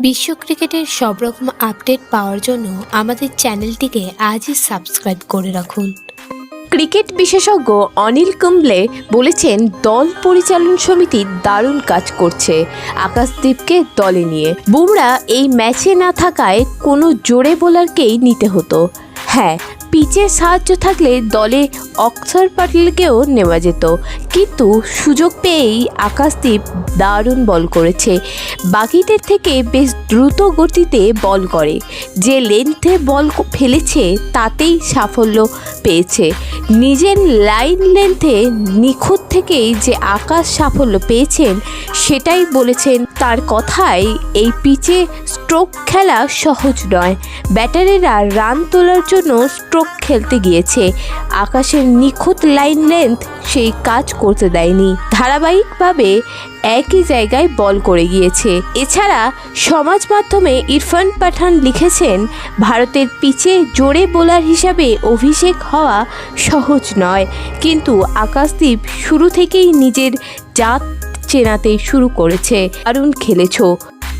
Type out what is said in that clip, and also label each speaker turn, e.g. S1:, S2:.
S1: বিশ্ব ক্রিকেটের সব রকম আপডেট পাওয়ার জন্য আমাদের চ্যানেলটিকে আজই সাবস্ক্রাইব করে রাখুন।
S2: ক্রিকেট বিশেষজ্ঞ অনিল কুম্বলে বলেছেন, দল পরিচালন সমিতি দারুণ কাজ করছে। আকাশদীপকে দলে নিয়ে। বুমরা এই ম্যাচে না থাকায় কোনো জোরে বোলারকেই নিতে হতো। হ্যাঁ পিচের সাহায্য থাকলে দলে অক্ষর পাটিলকেও নেওয়া যেত। কিন্তু সুযোগ পেয়েই আকাশদীপ দারুণ বল করেছে। বাকিদের থেকে বেশ দ্রুত গতিতে বল করে। যে লেন্থে বল ফেলেছে, তাতেই সাফল্য পেয়েছে। নিজের লাইন লেন্থে নিখুঁত থেকেই যে আকাশ সাফল্য পেয়েছেন, সেটাই বলেছেন তার কথায় এই পিচে স্ট্রোক খেলা সহজ নয়। ব্যাটারিরা রান তোলার জন্য স্ট্রোক খেলতে গিয়েছে। আকাশের নিখুঁত লাইন লেন্থ সেই কাজ করতে দেয়নি। ধারাবাহিকভাবে একই জায়গায় বল করে গিয়েছে। এছাড়া সমাজ মাধ্যমে ইরফান পাঠান লিখেছেন, ভারতের পিচে জোরে বোলার হিসাবে অভিষেক হওয়া সহজ নয়। কিন্তু আকাশদীপ শুরু থেকেই নিজের জাত চেনাতে শুরু করেছে। দারুণ খেলেছো।